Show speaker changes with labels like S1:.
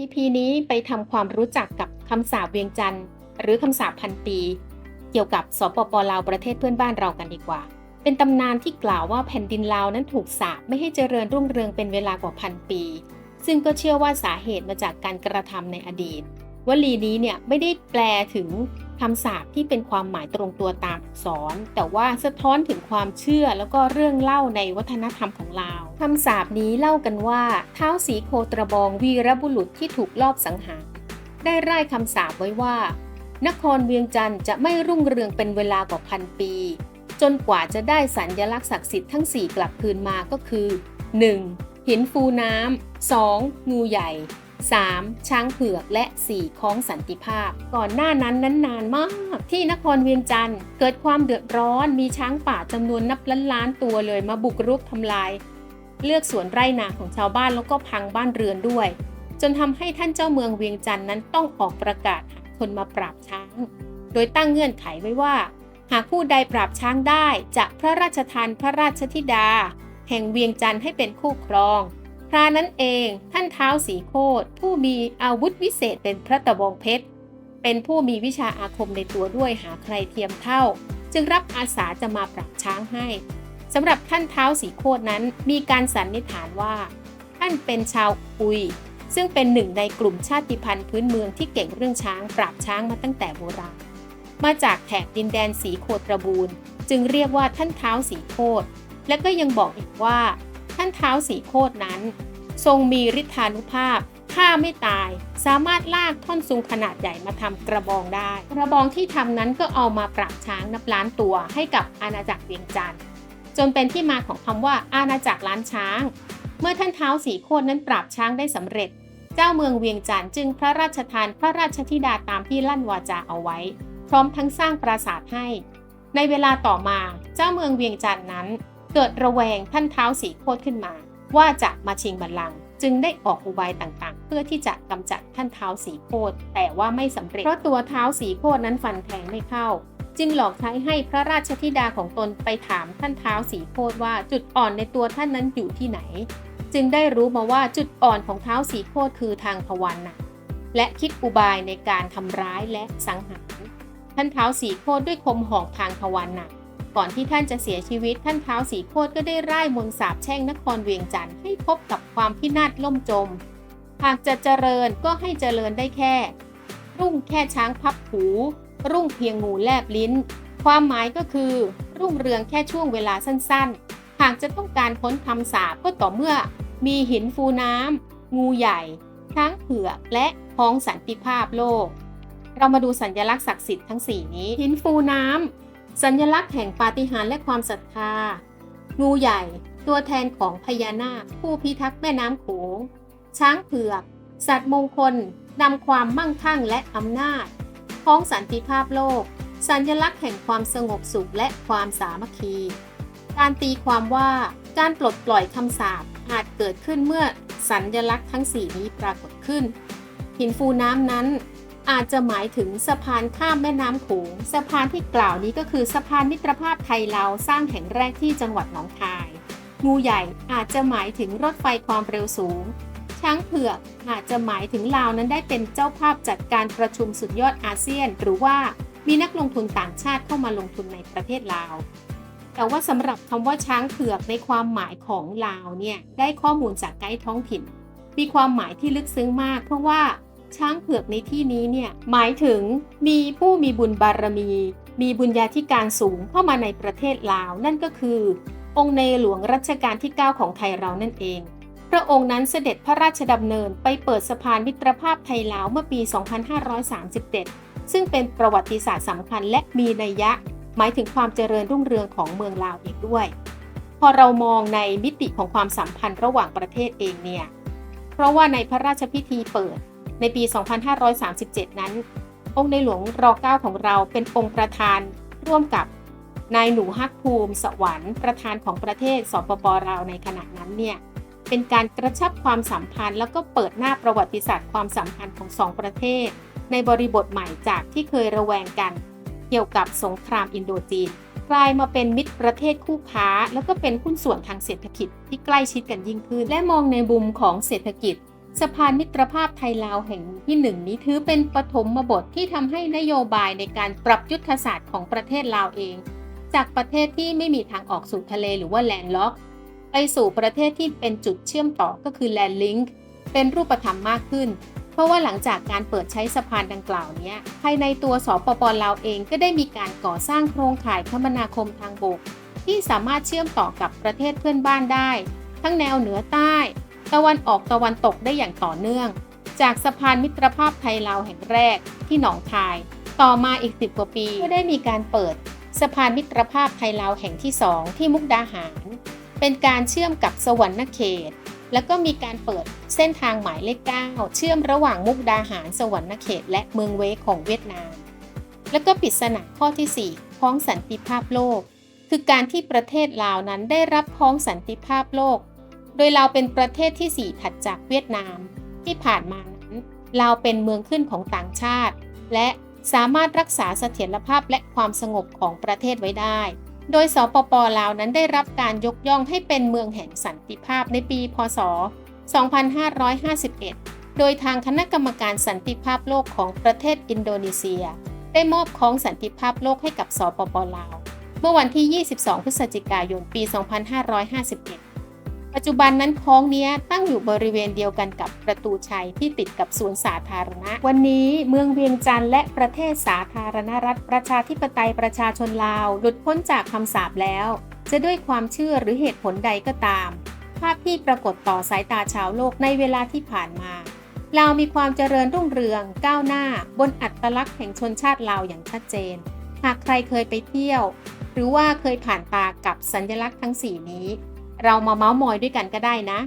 S1: EP นี้ไปทำความรู้จักกับคำสาบเวียงจันทร์หรือคำสาบพันปี เกี่ยวกับสปปลาวประเทศเพื่อนบ้านเรากันดีกว่า เป็นตำนานที่กล่าวว่าแผ่นดินลาวนั้นถูกสาบไม่ให้เจริญรุ่งเรืองเป็นเวลากว่าพันปี ซึ่งก็เชื่อว่าสาเหตุมาจากการกระทำในอดีต วลีนี้เนี่ยไม่ได้แปลถึงคำสาปที่เป็นความหมายตรงตัวตามอักษร แต่ว่าสะท้อนถึงความเชื่อแล้วก็เรื่องเล่าในวัฒนธรรมของลาวคำสาปนี้เล่ากันว่าเท้าสีโคตรบองวีรบุรุษที่ถูกลอบสังหารได้ร่ายคำสาปไว้ว่า นครเวียงจันทร์จะไม่รุ่งเรืองเป็นเวลากว่าพันปี จนกว่าจะได้สัญลักษณ์ศักดิ์สิทธิ์ทั้ง 4 กลับคืนมาก็คือ 1. หินฟูน้ำ 2. งูใหญ่ 3. ช้างเผือกและ 4. ค้องสันติภาพ ก่อนหน้านั้นนั้นนานมาก ที่นครเวียงจันทร์เกิดความเดือดร้อนมีช้างป่าจำนวนนับล้านล้านตัวเลยมาบุกรุกทำลาย เลือกสวนไร่นาของชาวบ้านแล้วก็พังบ้านเรือนด้วย จนทำให้ท่านเจ้าเมืองเวียงจันทร์นั้นต้องออกประกาศหาคนมาปราบช้าง โดยตั้งเงื่อนไขไว้ว่า หากผู้ใดปราบช้างได้จะพระราชทานพระราชธิดา แห่งเวียงจันทร์ให้เป็นคู่ครอง พรานั้นเองท่านเท้าสีโคตผู้มีอาวุธวิเศษเป็นพระตะบองเพชร เป็นผู้มีวิชาอาคมในตัวด้วยหาใครเทียมเท่า จึงรับอาสาจะมาปราบช้างให้สำหรับท่านเท้าสีโคตนั้นมีการสันนิษฐานว่า ท่านเป็นชาวอุย ซึ่งเป็นหนึ่งในกลุ่มชาติพันธุ์พื้นเมืองที่เก่งเรื่องช้างปราบช้างมาตั้งแต่โบราณมาจากแถบดินแดนสีโคตรบูรณ์ จึงเรียกว่าท่านเท้าสีโคตและก็ยังบอกอีกว่า ท่านเท้าสีโคตนั้น ทรงมีฤทธานุภาพฆ่าไม่ตาย สามารถลากท่อนซุงขนาดใหญ่มาทำกระบองได้ กระบองที่ทำนั้นก็เอามาปราบช้างนับล้านตัวให้กับอาณาจักรเวียงจันทร์จนเป็นที่มาของคำว่าอาณาจักรล้านช้าง เมื่อท่านเท้าสีโคตนั้นปราบช้างได้สำเร็จ เจ้าเมืองเวียงจันทร์จึงพระราชทานพระราชธิดาตามที่ลั่นวาจาเอาไว้ พร้อมทั้งสร้างปราสาทให้ ในเวลาต่อมาเจ้าเมืองเวียงจันทร์นั้น เกิดระแวงท่านเท้าสีโคตขึ้นมา ว่าจะมาชิงบัลลังก์จึงได้ออกอุบายต่างๆ เพื่อที่จะกำจัดท่านเท้าสีโคตแต่ว่าไม่สำเร็จเพราะตัวเท้าสีโคตนั้นฟันแทงไม่เข้า จึงหลอกใช้ให้พระราชธิดาของตนไปถามท่านเท้าสีโคตว่าจุดอ่อนในตัวท่านนั้นอยู่ที่ไหน จึงได้รู้มาว่าจุดอ่อนของเท้าสีโคตคือทางทวารหนักและคิดอุบายในการทำร้ายและสังหารท่านเท้าสีโคตด้วยคมหอกทางทวารหนัก ก่อนที่ท่านจะเสียชีวิตท่านเท้าสีโคตก็ได้ร่ายมนสาปแช่งนครเวียงจันทร์ให้พบกับความพินาศล่มจม หากจะเจริญก็ให้เจริญได้แค่ รุ่งแค่ช้างพับหูรุ่งเพียงงูแลบลิ้น ความหมายก็คือ รุ่งเรืองแค่ช่วงเวลาสั้นๆ หากจะต้องการพ้นคำสาปก็ต่อเมื่อ มีหินฟูน้ำงูใหญ่ช้างเผือกและพ้องสันติภาพโลก เรามาดูสัญลักษณ์ศักดิ์สิทธิ์ทั้ง 4 นี้หินฟูน้ำ สัญลักษณ์แห่งปาฏิหาริย์และความศรัทธา งูใหญ่ ตัวแทนของพญานาค ผู้พิทักษ์แม่น้ำโขง ช้างเผือก สัตว์มงคลนำความมั่งคั่งและอำนาจพ้องสันติภาพโลก สัญลักษณ์แห่งความสงบสุขและความสามัคคี การตีความว่าการปลดปล่อยคำสาปอาจเกิดขึ้นเมื่อสัญลักษณ์ทั้ง 4 นี้ปรากฏขึ้น หินฟูน้ำนั้น อาจจะหมายถึงสะพานข้ามแม่น้ำโขงสะพานที่กล่าวนี้ก็คือสะพานมิตรภาพไทยลาวสร้างแห่งแรกที่จังหวัดหนองคาย งูใหญ่อาจจะหมายถึงรถไฟความเร็วสูง ช้างเผือกอาจจะหมายถึงลาวนั้นได้เป็นเจ้าภาพจัดการประชุมสุดยอดอาเซียน หรือว่ามีนักลงทุนต่างชาติเข้ามาลงทุนในประเทศลาว แต่ว่าสำหรับคำว่าช้างเผือกในความหมายของลาวเนี่ยได้ข้อมูลจากไกด์ท้องถิ่น มีความหมายที่ลึกซึ้งมาก เพราะว่า ช้างเผือกในที่นี้เนี่ยหมายถึงมีผู้มีบุญบารมี มีบุญญาธิการสูงเข้ามาในประเทศลาว นั่นก็คือ องค์ในหลวงรัชกาลที่ 9 ของไทยเรานั่นเอง พระองค์นั้นเสด็จพระราชดำเนินไปเปิดสะพานมิตรภาพไทยลาวเมื่อปี 2537 ซึ่งเป็นประวัติศาสตร์สำคัญและมีนัยยะ หมายถึงความเจริญรุ่งเรืองของเมืองลาวอีกด้วย พอเรามองในมิติของความสัมพันธ์ระหว่างประเทศเองเนี่ยเพราะว่าในพระราชพิธีเปิด ในปี 2537 นั้น องค์ในหลวงร9ของเราเป็นองค์ประธานร่วมกับนายหนูฮักภูมิสวรรค์ประธานของประเทศสปปลาวในขณะนั้นเนี่ยเป็นการกระชับความสัมพันธ์ แล้วก็เปิดหน้าประวัติศาสตร์ความสัมพันธ์ของสองประเทศ ในบริบทใหม่จากที่เคยระแวงกัน เกี่ยวกับสงครามอินโดจีน กลายมาเป็นมิตรประเทศคู่ค้า แล้วก็เป็นหุ้นส่วนทางเศรษฐกิจที่ใกล้ชิดกันยิ่งขึ้น และมองในมุมของเศรษฐกิจ สะพานมิตรภาพไทยลาวแห่งที่หนึ่งนี้ถือเป็นปฐมบทที่ทำให้นโยบายในการปรับยุทธศาสตร์ของประเทศลาวเอง จากประเทศที่ไม่มีทางออกสู่ทะเลหรือว่าแลนด์ล็อก ไปสู่ประเทศที่เป็นจุดเชื่อมต่อก็คือแลนด์ลิงก์เป็นรูปธรรมมากขึ้น เพราะว่าหลังจากการเปิดใช้สะพานดังกล่าวนี้ภายในตัวสปปลาวเองก็ได้มีการก่อสร้างโครงข่ายคมนาคมทางบก ที่สามารถเชื่อมต่อกับประเทศเพื่อนบ้านได้ ทั้งแนวเหนือใต้ ตะวันออกตะวันตกได้อย่างต่อเนื่อง จากสะพานมิตรภาพไทยลาวแห่งแรกที่หนองคาย ต่อมาอีก 10 กว่าปีก็ได้มีการเปิด สะพานมิตรภาพไทยลาวแห่งที่ 2 ที่มุกดาหาร เป็นการเชื่อมกับสวรรณเขต แล้วก็มีการเปิดเส้นทางหมายเลข9เชื่อมระหว่างมุกดาหารสวรรณเขต และเมืองเวของเวียดนาม แล้วก็ปริศนาข้อที่4พ้องสันติภาพโลก คือการที่ประเทศลาวนั้นได้รับพ้องสันติภาพโลก โดยลาวเป็นประเทศที่ 4 ถัดจากเวียดนาม ที่ผ่านมานั้นลาวเป็นเมืองขึ้นของต่างชาติ และสามารถรักษาเสถียรภาพและความสงบของประเทศไว้ได้ โดยสปปลาวนั้นได้รับการยกย่องให้เป็นเมืองแห่งสันติภาพในปี พศ 2551 โดยทางคณะกรรมการสันติภาพโลกของประเทศอินโดนีเซีย ได้มอบของสันติภาพโลกให้กับสปปลาว เมื่อวันที่ 22 พฤศจิกายน ปี 2551 ปัจจุบันนั้นคลองนี้ตั้งอยู่บริเวณเดียวกันกับประตูชัยที่ติดกับสวนสาธารณะ วันนี้เมืองเวียงจันทร์และประเทศสาธารณรัฐประชาธิปไตยประชาชนลาว หลุดพ้นจากคำสาปแล้ว จะด้วยความเชื่อหรือเหตุผลใดก็ตาม ภาพที่ปรากฏต่อสายตาชาวโลกในเวลาที่ผ่านมาลาวมีความเจริญรุ่งเรืองก้าวหน้า บนอัตลักษณ์แห่งชนชาติลาวอย่างชัดเจน หากใครเคยไปเที่ยว หรือว่าเคยผ่านตากับสัญลักษณ์ทั้ง 4 นี้ เรามาเมาส์มอยด้วยกันก็ได้นะ